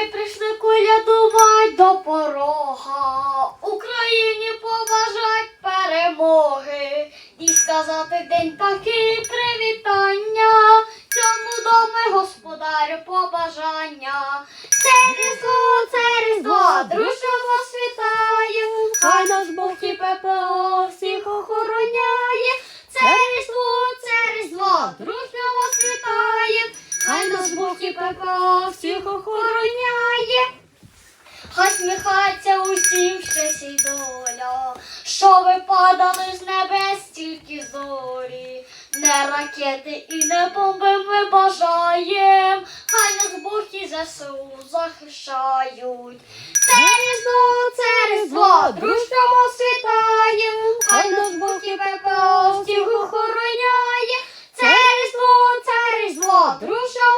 Ми прийшли колядувати до порога, Україні побажать перемоги і сказати день такий привітання, цьому дому господарю побажання. Це різдво, це різдво, дружно вас вітає, хай наш Бог і ППО всіх охороняє. Це різдво, це різдво, дружно Бог всіх охороняє. Хай сміхається усім щастя й доля, що ви падали з небес тільки зорі, не ракети і не бомби ми бажаєм, хай нас Бог і ЗСУ захищають. Це різдво, це різдво, дружно вас вітаєм, хай нас Бог і ППО всіх охороняє. Це різдво, це різдво, дружно